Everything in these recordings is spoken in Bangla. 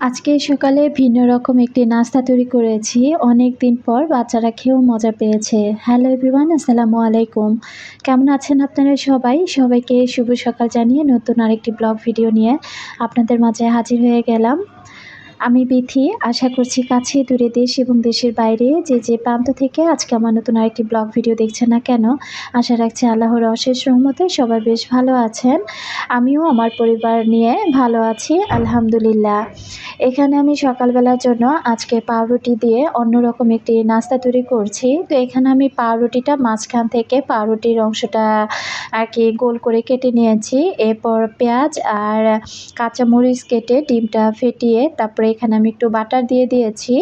আজকে সকালে ভিন্ন রকম একটি নাস্তা তৈরি করেছি। অনেক দিন পর বাচ্চারা খেয়েও মজা পেয়েছে। হ্যালো এভরিওয়ান আসসালামু আলাইকুম। কেমন আছেন আপনারা সবাই? সবাইকে শুভ সকাল জানিয়ে নতুন আরেকটি ব্লগ ভিডিও নিয়ে আপনাদের মাঝে হাজির হয়ে গেলাম। আমি বিথি, আশা করছি কাছে, দূরে দেশ এবং দেশের বাইরে, যে যে প্রান্ত থেকে আজকে আমার নতুন আরেকটি ব্লগ ভিডিও দেখছে না কেন, আশা রাখছি আল্লাহর অশেষ রহমতে সবাই বেশ ভালো আছেন। আমিও আমার পরিবার নিয়ে ভালো আছি, আলহামদুলিল্লাহ। এখানে আমি সকালবেলার জন্য আজকে পাউরুটি দিয়ে অন্যরকম একটি নাস্তা তৈরি করছি। তো এখানে আমি পাউরুটিটা মাঝখান থেকে পাউরুটির অংশটা আর কি গোল করে কেটে নিয়েছি। এরপর পেঁয়াজ আর কাঁচামরিচ কেটে ডিমটা ফেটিয়ে তারপরে এখানে আমি একটু বাটার দিয়ে দিয়েছি।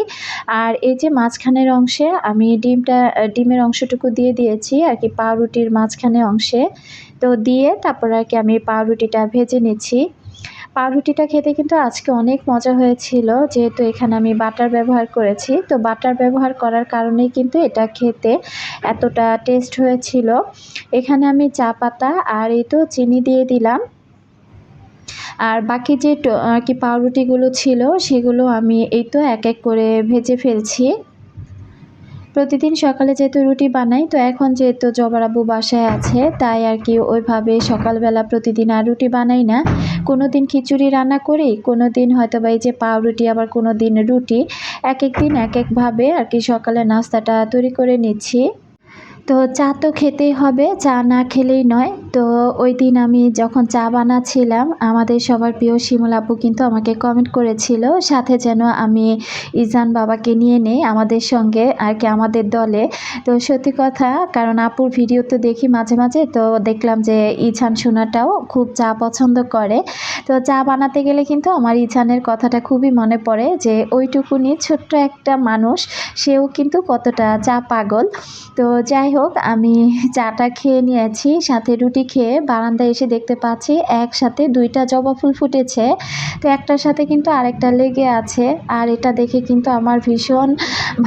আর এই যে মাঝখানের অংশে আমি ডিমটা, ডিমের অংশটুকু দিয়ে দিয়েছি, আর কি পাউরুটির মাঝখানে অংশে। তো দিয়ে তারপর আর কি আমি পাউরুটিটা ভেজে নিচ্ছি। পাউরুটিটা খেতে কিন্তু আজকে অনেক মজা হয়েছিল, যেহেতু এখানে আমি বাটার ব্যবহার করেছি। তো বাটার ব্যবহার করার কারণেই কিন্তু এটা খেতে এতটা টেস্ট হয়েছিল। এখানে আমি চা পাতা আর এই তো চিনি দিয়ে দিলাম। আর বাকি যে আর কি পাউরুটিগুলো ছিল সেগুলো আমি এই তো এক এক করে ভেজে ফেলছি। প্রতিদিন সকালে যেহেতু রুটি বানাই, তো এখন যেহেতু জবরাবু বাসায় আছে, তাই আর কি ওইভাবে সকালবেলা প্রতিদিন আর রুটি বানাই না। কোনো দিন খিচুড়ি রান্না করি কোনো দিন হয়তো বা এই যে পাউরুটি, আবার কোনো দিন রুটি। এক এক দিন এক একভাবে আর কি সকালে নাস্তাটা তৈরি করে নিচ্ছি। তো চা তো খেতেই হবে, চা না খেলেই নয়। তো ওই দিন আমি যখন চা বানাচ্ছিলাম, আমাদের সবার প্রিয় শিমুল আপু কিন্তু আমাকে কমেন্ট করেছিল, সাথে যেন আমি ইজান বাবাকে নিয়ে নেই আমাদের সঙ্গে আর কি আমাদের দলে। তো সত্যি কথা, কারণ আপুর ভিডিও তো দেখি মাঝে মাঝে, তো দেখলাম যে ইছান শোনাটাও খুব চা পছন্দ করে। তো চা বানাতে গেলে কিন্তু আমার ইছানের কথাটা খুবই মনে পড়ে যে ওইটুকুনি ছোট্ট একটা মানুষ, সেও কিন্তু কতটা চা পাগল। তো যাই হোক আমি চাটা খেয়ে নিয়েছি, সাথে রুটি খেয়ে বারান্দায় এসে দেখতে পাচ্ছি একসাথে দুইটা জবা ফুল ফুটেছে। তো একটার সাথে কিন্তু আরেকটা লেগে আছে, আর এটা দেখে কিন্তু আমার ভীষণ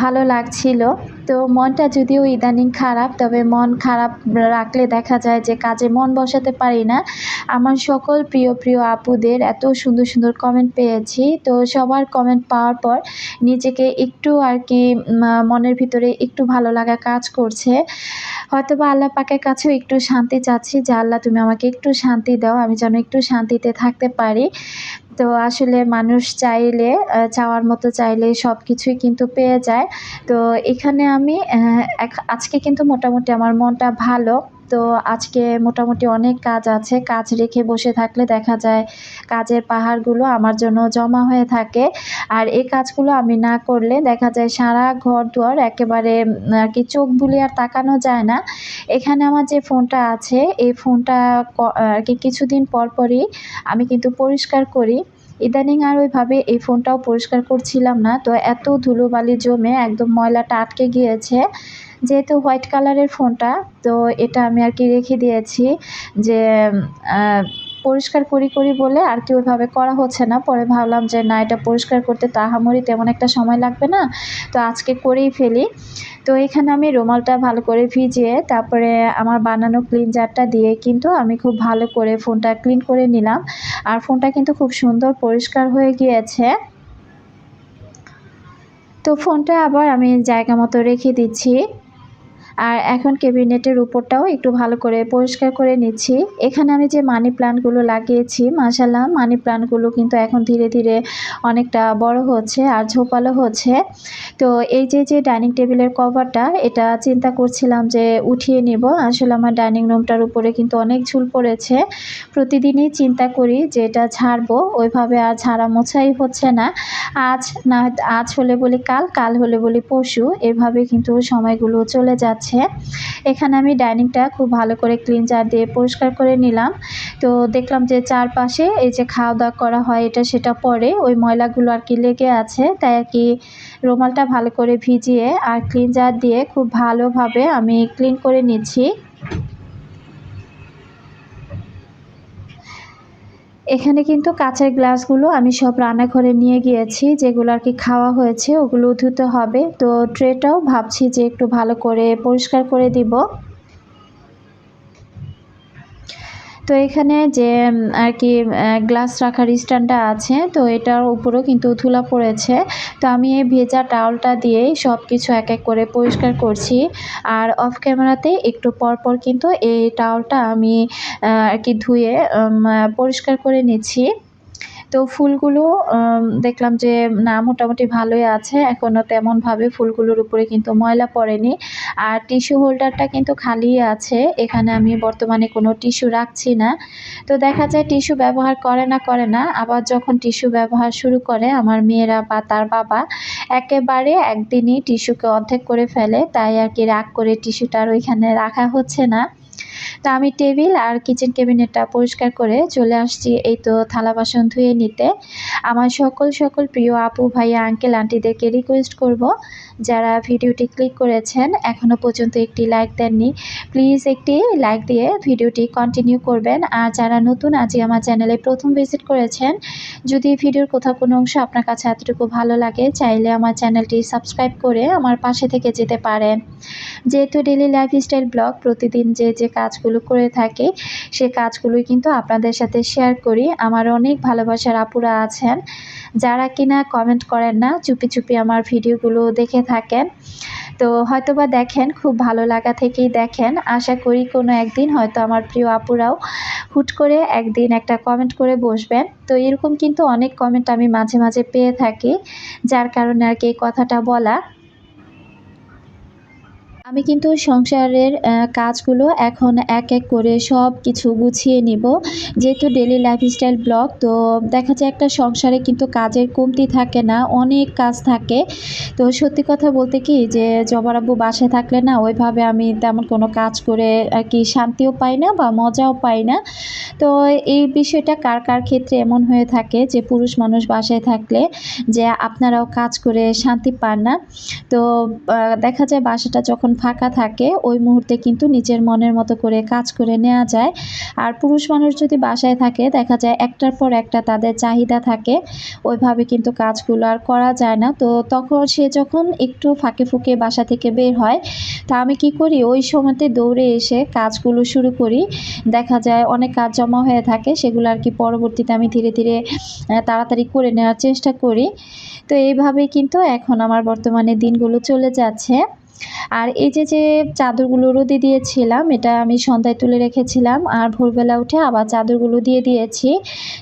ভালো লাগছিল। তো মনটা যদিও ইদানিং খারাপ, তবে মন খারাপ রাখলে দেখা যায় যে কাজে মন বসাতে পারি না। আমার সকল প্রিয় প্রিয় আপুদের এত সুন্দর সুন্দর কমেন্ট পেয়েছি। তো সবার কমেন্ট পাওয়ার পর নিজেকে একটু আর কি মনের ভিতরে একটু ভালো লাগা কাজ করছে। হয়তো বা আল্লাহ পাকের কাছেও একটু শান্তি চাচ্ছি যে, আল্লাহ, তুমি আমাকে একটু শান্তি দাও, আমি যেন একটু শান্তিতে থাকতে পারি। তো আসলে মানুষ চাইলে চাওয়ার মতো চাইলে সব কিছুই কিন্তু পেয়ে যায়। তো এখানে আমি আজকে কিন্তু মোটামুটি আমার মনটা ভালো। তো আজকে মোটামুটি অনেক কাজ আছে। কাজ রেখে বসে থাকলে দেখা যায় কাজের পাহাড়গুলো আমার জন্য জমা হয়ে থাকে। আর এই কাজগুলো আমি না করলে দেখা যায় সারা ঘর দুয়ার একেবারে আর কি চোখ বুলি আর তাকানো যায় না। এখানে আমার যে ফোনটা আছে, এই ফোনটা আর কি কিছুদিন পর পরই আমি কিন্তু পরিষ্কার করি। ইদানিং আর ওইভাবে এই ফোনটাও পরিষ্কার করছিলাম না। তো এত ধুলোবালি জমে একদম ময়লাটা আটকে গিয়েছে। যেহেতু হোয়াইট কালারের ফোনটা, তো এটা আমি আর কি রেখে দিয়েছি যে পরিষ্কার করি করি বলে আর কি ওইভাবে করা হচ্ছে না। পরে ভাবলাম যে, না, এটা পরিষ্কার করতে তাহামরি তেমন একটা সময় লাগবে না। তো আজকে করেই ফেলি। তো এখানে আমি রুমালটা ভালো করে ভিজিয়ে, তারপরে আমার বানানো ক্লিনজারটা দিয়ে কিন্তু আমি খুব ভালো করে ফোনটা ক্লিন করে নিলাম। আর ফোনটা কিন্তু খুব সুন্দর পরিষ্কার হয়ে গিয়েছে। তো ফোনটা আবার আমি জায়গা মতো রেখে দিচ্ছি। আর এখন ক্যাবিনেটের উপরটাও একটু ভালো করে পরিষ্কার করে নিচ্ছি। এখানে আমি যে মানি প্লান্টগুলো লাগিয়েছি মাসাল্লাহ মানি প্লান্টগুলো কিন্তু এখন ধীরে ধীরে অনেকটা বড় হচ্ছে আর ঝোপালো হচ্ছে। তো এই যে যে ডাইনিং টেবিলের কভারটা, এটা চিন্তা করছিলাম যে উঠিয়ে নিব। আসলে আমার ডাইনিং রুমটার উপরে কিন্তু অনেক ঝুল পড়েছে। প্রতিদিনই চিন্তা করি যে এটা ছাড়বো ওইভাবে আর ঝাড়া মোছাই হচ্ছে না। আজ না, আজ হলে বলি কাল কাল হলে বলি পশু এভাবে কিন্তু সময়গুলো চলে যাচ্ছে। আছে। এখানে আমি ডাইনিংটা খুব ভালো করে ক্লিনজার দিয়ে পরিষ্কার করে নিলাম। তো দেখলাম যে চারপাশে এই যে খাওয়া দাওয়া করা হয়, এটা সেটা পরে ওই ময়লাগুলো আর কি লেগে আছে, তাই আর কি রুমালটা ভালো করে ভিজিয়ে আর ক্লিনজার দিয়ে খুব ভালোভাবে আমি ক্লিন করে নিচ্ছি। এখানে কিন্তু কাঁচের গ্লাসগুলো আমি সব রান্নাঘরে নিয়ে গিয়েছি, যেগুলো আর কি খাওয়া হয়েছে, ওগুলো ধুতে হবে। তো ট্রেটাও ভাবছি যে একটু ভালো করে পরিষ্কার করে দিব। তো এখানে যে আর কি গ্লাস রাখার স্ট্যান্ডটা আছে, তো এটার উপরেও কিন্তু ধুলা পড়েছে। তো আমি এই ভেজা টাওয়ালটা দিয়েই সব কিছু এক এক করে পরিষ্কার করছি। আর অফ ক্যামেরাতে একটু পর পর কিন্তু এই টাওয়ালটা আমি আর কি ধুয়ে পরিষ্কার করে নিচ্ছি। তো ফুলগুলো দেখলাম যে না, মোটামুটি ভালোই আছে। এখনও তেমনভাবে ফুলগুলোর উপরে কিন্তু ময়লা পড়েনি। আর টিস্যু হোল্ডারটা কিন্তু খালি আছে। এখানে আমি বর্তমানে কোনো টিস্যু রাখছি না। তো দেখা যায় টিস্যু ব্যবহার করে না করে না। আবার যখন টিস্যু ব্যবহার শুরু করে, আমার মেয়েরা বা তার বাবা একেবারে একদিনই টিস্যুকে অর্ধেক করে ফেলে। তাই আর কি রাগ করে টিস্যুটার ওইখানে রাখা হচ্ছে না। তো আমি টেবিল আর কিচেন ক্যাবিনেটটা পরিষ্কার করে চলে আসছি। এই তো থালা বাসন ধুয়ে নিতে। আমার সকল সকল প্রিয় আপু, ভাইয়া, আঙ্কেল, আন্টিদেরকে রিকোয়েস্ট করব। যারা ভিডিওটি ক্লিক করেছেন এখনও পর্যন্ত একটি লাইক দেননি প্লিজ একটি লাইক দিয়ে ভিডিওটি কন্টিনিউ করবেন। আর যারা নতুন, আজই আমার চ্যানেলে প্রথম ভিজিট করেছেন, যদি ভিডিওর কোথাও কোনো অংশ আপনার কাছে এতটুকু ভালো লাগে, চাইলে আমার চ্যানেলটি সাবস্ক্রাইব করে আমার পাশে থেকে যেতে পারেন। যেহেতু ডেলি লাইফস্টাইল ব্লগ প্রতিদিন যে যে কাজগুলো করে থাকে, সে কাজগুলোই কিন্তু আপনাদের সাথে শেয়ার করি। আমার অনেক ভালোবাসার আপুরা আছেন, যারা কিনা কমেন্ট করেন না, চুপি চুপি আমার ভিডিওগুলো দেখে থাকেন। তো হয়তো বা দেখেন, খুব ভালো লাগা থেকেই দেখেন। আশা করি কোনো একদিন হয়তো আমার প্রিয় আপুরাও হুট করে একদিন একটা কমেন্ট করে বসবেন। তো এরকম কিন্তু অনেক কমেন্ট আমি মাঝে মাঝে পেয়ে থাকি, যার কারণে আর কি কথাটা বলা। আমি কিন্তু সংসারের কাজগুলো এখন এক এক করে সব কিছু গুছিয়ে নিব। যেহেতু ডেলি লাইফস্টাইল ব্লগ তো দেখা যায় একটা সংসারে কিন্তু কাজের কমতি থাকে না, অনেক কাজ থাকে। তো সত্যি কথা বলতে কি, যে জবরাব্বু বাসায় থাকলে না, ওইভাবে আমি তেমন কোনো কাজ করে আর কি শান্তিও পাই না বা মজাও পাই না। তো এই বিষয়টা কার কার ক্ষেত্রে এমন হয়ে থাকে যে পুরুষ মানুষ বাসায় থাকলে যে আপনারাও কাজ করে শান্তি পান না? তো দেখা যায় বাসাটা যখন ফাঁকা থাকে, ওই মুহূর্তে কিন্তু নিজের মনের মতো করে কাজ করে নেওয়া যায়। আর পুরুষ মানুষ যদি বাসায় থাকে, দেখা যায় একটার পর একটা তাদের চাহিদা থাকে, ওইভাবে কিন্তু কাজগুলো আর করা যায় না। তো তখন সে যখন একটু ফাঁকে ফুঁকে বাসা থেকে বের হয়, তা আমি কি করি? ওই সময়তে দৌড়ে এসে কাজগুলো শুরু করি। দেখা যায় অনেক কাজ জমা হয়ে থাকে, সেগুলো আর কি পরবর্তীতে আমি ধীরে ধীরে তাড়াতাড়ি করে নেওয়ার চেষ্টা করি। তো এইভাবেই কিন্তু এখন আমার বর্তমানে দিনগুলো চলে যাচ্ছে। আর এই যে যে চাদরগুলো রোদে দিয়েছিলাম, এটা আমি সন্ধ্যায় তুলে রেখেছিলাম আর ভোরবেলা উঠে আবার চাদরগুলো দিয়ে দিয়েছি।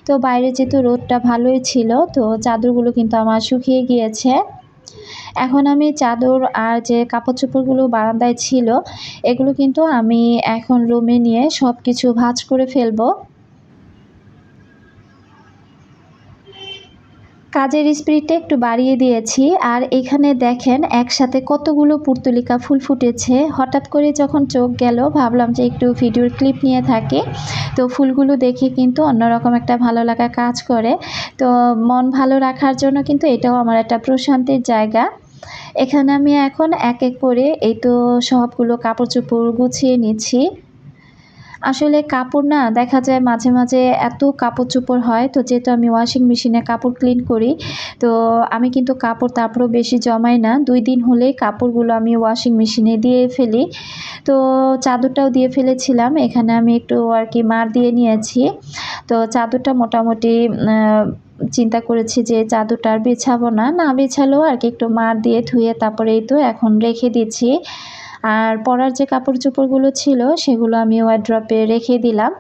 তো বাইরে যেহেতু রোদটা ভালোই ছিল, তো চাদরগুলো কিন্তু আমার শুকিয়ে গিয়েছে। এখন আমি চাদর আর যে কাপড় চোপড়গুলো বারান্দায় ছিল, এগুলো কিন্তু আমি এখন রুমে নিয়ে সব কিছু ভাজ করে ফেলব। কাজের স্পিডটা একটু বাড়িয়ে দিয়েছি আর এখানে দেখেন একসাথে কতগুলো পুর্তলিকা ফুল ফুটেছে। হঠাৎ করে যখন চোখ গেল, ভাবলাম যে একটু ভিডিওর ক্লিপ নিয়ে থাকে। তো ফুলগুলো দেখে কিন্তু অন্যরকম একটা ভালো লাগা কাজ করে। তো মন ভালো রাখার জন্য কিন্তু এটাও আমার একটা প্রশান্তির জায়গা। এখানে আমি এখন এক এক করে এই তো সবগুলো কাপড় চোপড় গুছিয়ে নিচ্ছি। আসলে কাপড় না দেখা যায় মাঝে মাঝে এত কাপড় চোপড় হয়, তো যেহেতু আমি ওয়াশিং মেশিনে কাপড় ক্লিন করি, তো আমি কিন্তু কাপড় তারপরেও বেশি জমাই না। দুই দিন হলেই কাপড়গুলো আমি ওয়াশিং মেশিনে দিয়ে ফেলি। তো চাদরটাও দিয়ে ফেলেছিলাম, এখানে আমি একটু আর কি মার দিয়ে নিয়েছি। তো চাদরটা মোটামুটি চিন্তা করেছি যে চাদরটা আর বেছাবো না। না বেছালেও আর কি একটু মার দিয়ে ধুয়ে তারপরেই তো এখন রেখে দিচ্ছি। আর পরার যে কাপড় চোপড়গুলো ছিল, সেগুলো আমি ওয়ার্ড্রপে রেখে দিলাম।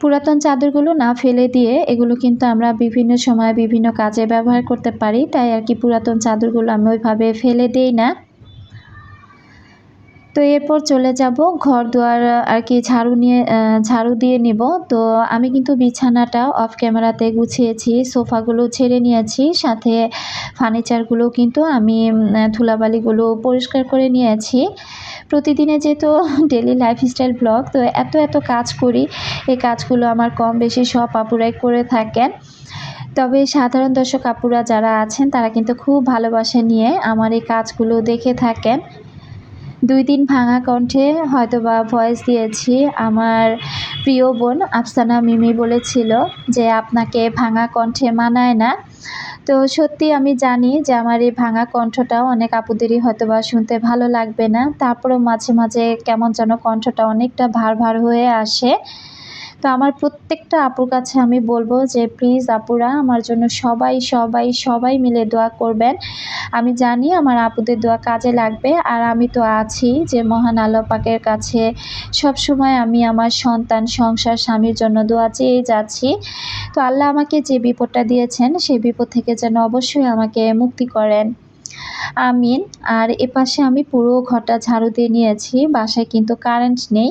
পুরাতন চাদরগুলো না ফেলে দিয়ে এগুলো কিন্তু আমরা বিভিন্ন সময় বিভিন্ন কাজে ব্যবহার করতে পারি, তাই আর কি পুরাতন চাদরগুলো আমি ওইভাবে ফেলে দিই না। তো এরপর চলে যাব ঘর দুয়ার আর কি ঝাড়ু নিয়ে ঝাড়ু দিয়ে নিব। তো আমি কিন্তু বিছানাটা অফ ক্যামেরাতে গুছিয়েছি, সোফাগুলো ছেড়ে নিয়েছি, সাথে ফার্নিচারগুলো কিন্তু আমি ধুলাবালিগুলো পরিষ্কার করে নিয়েছি। প্রতিদিনে যেহেতু ডেলি লাইফস্টাইল ব্লগ তো এত এত কাজ করি এই কাজগুলো আমার কম বেশি সব আপুরাই করে থাকেন। তবে সাধারণ দর্শক আপুরা যারা আছেন, তারা কিন্তু খুব ভালোবাসা নিয়ে আমার এই কাজগুলো দেখে থাকেন। দুই দিন ভাঙা কণ্ঠে হয়তোবা ভয়েস দিয়েছি। আমার প্রিয় বোন আফসানা মিমি বলেছিল যে আপনাকে ভাঙা কণ্ঠে মানায় না। তো সত্যি আমি জানি যে আমার এই ভাঙা কণ্ঠটাও অনেক আপুদেরই হয়তো বা শুনতে ভালো লাগবে না। তারপরেও মাঝে মাঝে কেমন যেন কণ্ঠটা অনেকটা ভার ভার হয়ে আসে। তো আমার প্রত্যেকটা আপুর কাছে আমি বলব যে, প্লিজ আপুরা, আমার জন্য সবাই সবাই সবাই মিলে দোয়া করবেন। আমি জানি আমার আপুদের দোয়া কাজে লাগবে আর আমি তো আছি যে, মহান আল্লাহ পাকের কাছে। সব সময় আমি আমার সন্তান, সংসার, স্বামীর জন্য দোয়া চেয়ে যাচ্ছি। তো আল্লাহ আমাকে যে বিপদটা দিয়েছেন, সেই বিপদ থেকে যেন অবশ্যই আমাকে মুক্তি করেন। আমিন। আর এপাশে আমি পুরো ঘরটা ঝাড়ু দিয়ে নিয়েছি, বাসায় কিন্তু কারেন্ট নেই।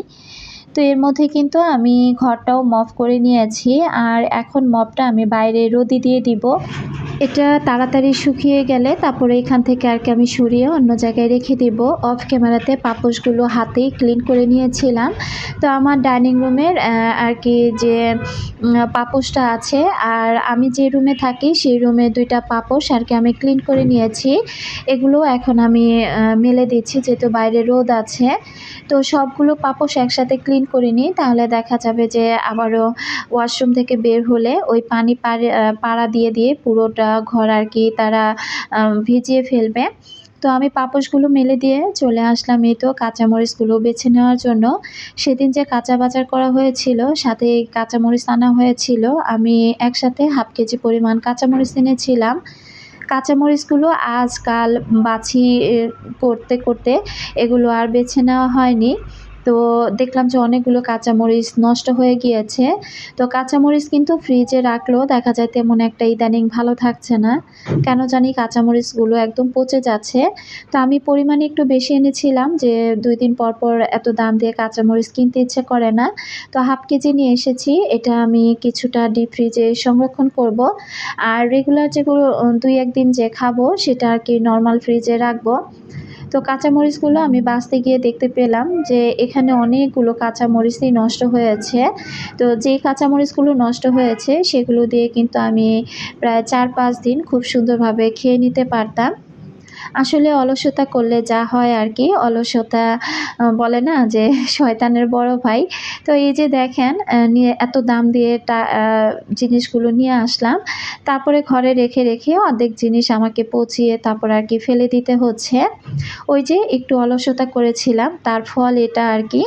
তো এর মধ্যে কিন্তু আমি ঘরটাও মফ করে নিয়েছি, আর এখন মপটা আমি বাইরে রোদি দিয়ে দিব। এটা তাড়াতাড়ি শুকিয়ে গেলে তারপরে এখান থেকে আর কি আমি সরিয়ে অন্য জায়গায় রেখে দিব। অফ ক্যামেরাতে পাপোশগুলো হাতেই ক্লিন করে নিয়েছিলাম। তো আমার ডাইনিং রুমের আর কি যে পাপোশটা আছে, আর আমি যে রুমে থাকি সেই রুমে দুইটা পাপোশ আর কি আমি ক্লিন করে নিয়েছি। এগুলো এখন আমি মেলে দিচ্ছি যেহেতু বাইরে রোদ আছে। তো সবগুলো পাপোশ একসাথে ক্লিন করে নিই, তাহলে দেখা যাবে যে আবারও ওয়াশরুম থেকে বের হলে ওই পানি পাড়া দিয়ে দিয়ে পুরোটা ঘর আর কি তারা ভিজিয়ে ফেলবে। তো আমি পাপোশগুলো মেলে দিয়ে চলে আসলাম এই তো কাঁচামরিচগুলো বেছে নেওয়ার জন্য। সেদিন যে কাঁচা বাজার করা হয়েছিল, সাথে কাঁচামরিচ আনা হয়েছিল, আমি একসাথে হাফ কেজি পরিমাণ কাঁচামরিচ এনেছিলাম। কাঁচামরিচগুলো আজকাল বাছি করতে করতে এগুলো আর বেছে নেওয়া হয়নি। তো দেখলাম যে অনেকগুলো কাঁচামরিচ নষ্ট হয়ে গিয়েছে। তো কাঁচামরিচ কিন্তু ফ্রিজে রাখলেও দেখা যায় তেমন একটা ইদানিং ভালো থাকছে না। কেন জানি কাঁচামরিচগুলো একদম পচে যাচ্ছে। তো আমি পরিমাণে একটু বেশি এনেছিলাম যে দুই দিন পর পর এত দাম দিয়ে কাঁচামরিচ কিনতে ইচ্ছে করে না। তো হাফ কেজি নিয়ে এসেছি। এটা আমি কিছুটা ডিপ ফ্রিজে সংরক্ষণ করব। আর রেগুলার যেগুলো দুই একদিন যে খাব সেটা আর কি নর্মাল ফ্রিজে রাখব। তো কাঁচামরিচগুলো আমি বাঁচতে গিয়ে দেখতে পেলাম যে এখানে অনেকগুলো কাঁচামরিচই নষ্ট হয়েছে। তো যে কাঁচামরিচগুলো নষ্ট হয়েছে, সেগুলো দিয়ে কিন্তু আমি প্রায় চার পাঁচ দিন খুব সুন্দরভাবে খেয়ে নিতে পারতাম। আসলে অলসতা করলে যা হয় আর কি অলসতা বলে না যে শয়তানের বড় ভাই। তো এই যে দেখেন নিয়ে এত দাম দিয়ে জিনিসগুলো নিয়ে আসলাম। তারপরে ঘরে রেখে রেখে অর্ধেক জিনিস আমাকে পচিয়ে তারপর আর কি ফেলে দিতে হচ্ছে। ওই যে একটু অলসতা করেছিলাম, তার ফল এটা আর কি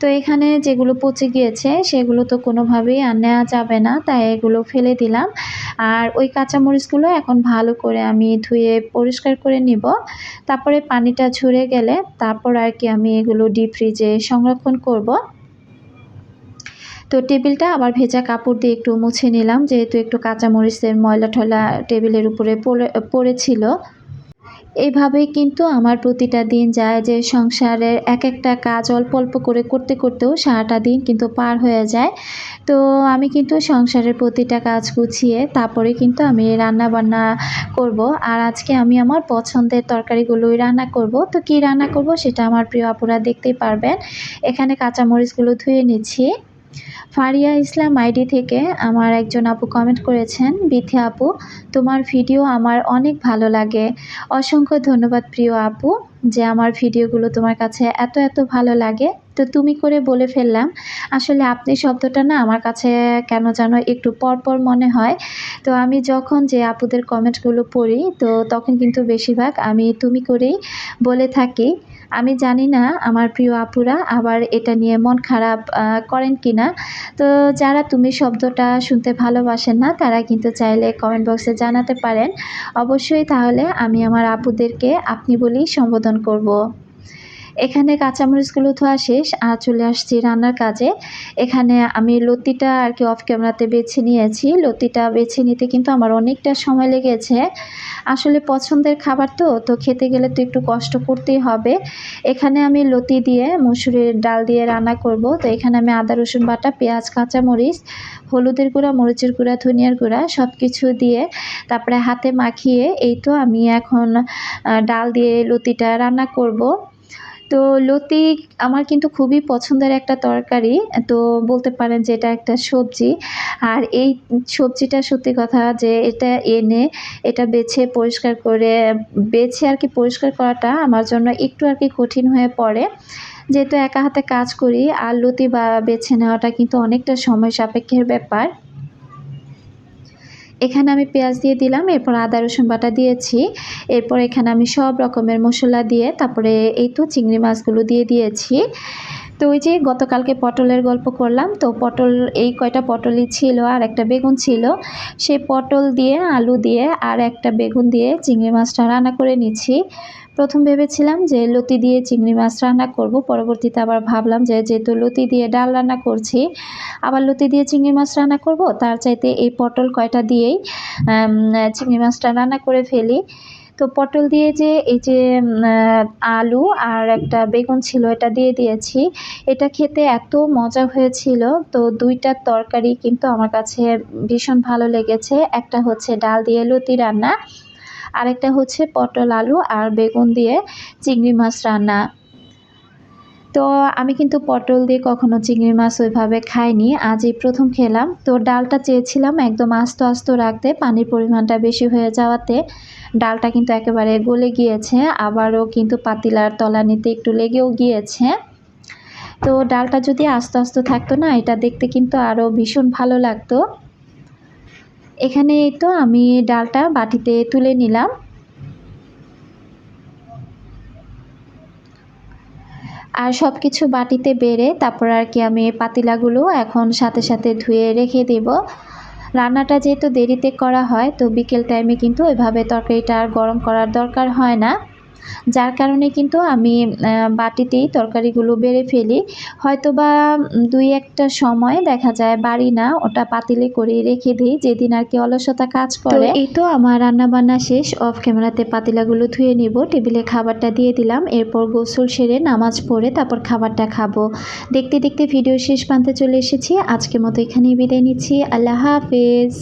তো এখানে যেগুলো পচে গিয়েছে, সেগুলো তো কোনোভাবেই আর নেওয়া যাবে না, তাই এগুলো ফেলে দিলাম। আর ওই কাঁচামরিচগুলো এখন ভালো করে আমি ধুয়ে পরিষ্কার করে নিব। তারপরে পানিটা ঝরে গেলে তারপর আর কি আমি এগুলো ডিপ ফ্রিজে সংরক্ষণ করব। তো টেবিলটা আবার ভেজা কাপড় দিয়ে একটু মুছে নিলাম, যেহেতু একটু কাঁচামরিচের ময়লা ঠয়লা টেবিলের উপরে পড়ে, পড়েছিল। এইভাবেই কিন্তু আমার প্রতিটা দিন যায় যে সংসারের এক একটা কাজ অল্প অল্প করে করতে করতেও সারাটা দিন কিন্তু পার হয়ে যায়। তো আমি কিন্তু সংসারের প্রতিটা কাজ গুছিয়ে তারপরে কিন্তু আমি রান্না বান্না করব। আর আজকে আমি আমার পছন্দের তরকারিগুলোই রান্না করব। তো কি রান্না করব সেটা আমার প্রিয় আপুরা দেখতেই পারবেন। এখানে কাঁচামরিচগুলো ধুয়ে নিচ্ছি। ফারিয়া ইসলাম আইডি থেকে আমার একজন আপু কমেন্ট করেছেন, বিথি আপু, তোমার ভিডিও আমার অনেক ভালো লাগে। অসংখ্য ধন্যবাদ প্রিয় আপু যে আমার ভিডিওগুলো তোমার কাছে এত এত ভালো লাগে। তো তুমি করে বলে ফেললাম। আসলে আপনি শব্দটা না আমার কাছে কেন যেন একটু পরপর মনে হয়। তো আমি যখন যে আপুদের কমেন্টগুলো পড়ি, তো তখন কিন্তু বেশিরভাগ আমি তুমি করেই বলে থাকি। আমি জানি না আমার প্রিয় আপুরা, আবার এটা নিয়ে মন খারাপ করেন কি না তো যারা তুমি শব্দটা শুনতে ভালোবাসেন না, তারা কিন্তু চাইলে কমেন্ট বক্সে জানাতে পারেন অবশ্যই তাহলে আমি আমার আপুদেরকে আপনি বলেই সম্বোধন করব। এখানে কাঁচামরিচগুলো ধোয়া শেষ, আর চলে আসছি রান্নার কাজে। এখানে আমি লতিটা আর কি অফ ক্যামেরাতে বেছে নিয়েছি। লতিটা বেছে নিতে কিন্তু আমার অনেকটা সময় লেগেছে। আসলে পছন্দের খাবার তো তো খেতে গেলে তো একটু কষ্ট করতেই হবে। এখানে আমি লতি দিয়ে মসুরির ডাল দিয়ে রান্না করব। তো এখানে আমি আদা, রসুন বাটা, পেঁয়াজ, কাঁচামরিচ, হলুদের গুঁড়া, মরিচের গুঁড়া, ধনিয়ার গুঁড়া সব কিছু দিয়ে তারপরে হাতে মাখিয়ে এই তো আমি এখন ডাল দিয়ে লতিটা রান্না করব। তো লতি আমার কিন্তু খুবই পছন্দের একটা তরকারি। তো বলতে পারেন যে এটা একটা সবজি। আর এই সবজিটা সত্যি কথা যে এটা এনে এটা বেছে পরিষ্কার করে, বেছে আর কি পরিষ্কার করাটা আমার জন্য একটু আর কি কঠিন হয়ে পড়ে। যেহেতু একা হাতে কাজ করি, আর লতি বা বেছে নেওয়াটা কিন্তু অনেকটা সময় সাপেক্ষের ব্যাপার। এখানে আমি পেঁয়াজ দিয়ে দিলাম, এরপর আদা, রসুন বাটা দিয়েছি, এরপর এখানে আমি সব রকমের মশলা দিয়ে তারপরে এই তো চিংড়ি মাছগুলো দিয়ে দিয়েছি। তো ওই যে গতকালকে পটলের গল্প করলাম, তো পটল, এই কয়টা পটলই ছিল আর একটা বেগুন ছিল, সে পটল দিয়ে, আলু দিয়ে আর একটা বেগুন দিয়ে চিংড়ি মাছটা রান্না করে নিচ্ছি। প্রথম ভেবেছিলাম যে লতি দিয়ে চিংড়ি মাছ রান্না করব, পরবর্তীতে আবার ভাবলাম যে যেহেতু লতি দিয়ে ডাল রান্না করছি, আবার লতি দিয়ে চিংড়ি মাছ রান্না করব, তার চাইতে এই পটল কয়টা দিয়েই চিংড়ি মাছটা রান্না করে ফেলি। তো পটল দিয়ে যে এই যে আলু আর একটা বেগুন ছিল এটা দিয়ে দিয়েছি, এটা খেতে এত মজা হয়েছিল। তো দুইটা তরকারি কিন্তু আমার কাছে ভীষণ ভালো লেগেছে। একটা হচ্ছে ডাল দিয়ে লতি রান্না আরেকটা হচ্ছে পটল আলু আর বেগুন দিয়ে চিংড়ি মাছ রান্না। তো আমি কিন্তু পটল দিয়ে কখনো চিংড়ি মাছ ওইভাবে খাইনি আজ এই প্রথম খেলাম। তো ডালটা চেয়েছিলাম একদম আস্ত আস্ত রাখতে, পানির পরিমাণটা বেশি হয়ে যাওয়াতে। ডালটা কিন্তু একেবারে গলে গিয়েছে, আবারও কিন্তু পাতিলার তলানিতে একটু লেগেও গিয়েছে। তো ডালটা যদি আস্তে আস্তে থাকতো না, এটা দেখতে কিন্তু আরও ভীষণ ভালো লাগতো। এখানে তো আমি ডালটা বাটিতে তুলে নিলাম। আর সব কিছু বাটিতে বেড়ে তারপর আর কি আমি পাতিলাগুলো এখন সাথে সাথে ধুয়ে রেখে দেব। রান্নাটা যেহেতু দেরিতে করা হয়, তো বিকেল টাইমে কিন্তু ওইভাবে তরকারিটা আর গরম করার দরকার হয় না। যার কারণে কিন্তু আমি বাটিতেই তরকারিগুলো বেড়ে ফেলি। হয়তো বা দুই একটা সময় দেখা যায় বাড়ি না ওটা পাতিলে করে রেখে দিই যেদিন আর কি অলসতা কাজ করে। এই তো আমার রান্নাবান্না শেষ অফ ক্যামেরাতে পাতিলাগুলো ধুয়ে নিব টেবিলে খাবারটা দিয়ে দিলাম এরপর গোসল সেরে নামাজ পড়ে তারপর খাবারটা খাব। দেখতে দেখতে ভিডিও শেষ প্রান্তে চলে এসেছি আজকের মতো এখানেই বিদায় নিচ্ছি আল্লাহ হাফেজ।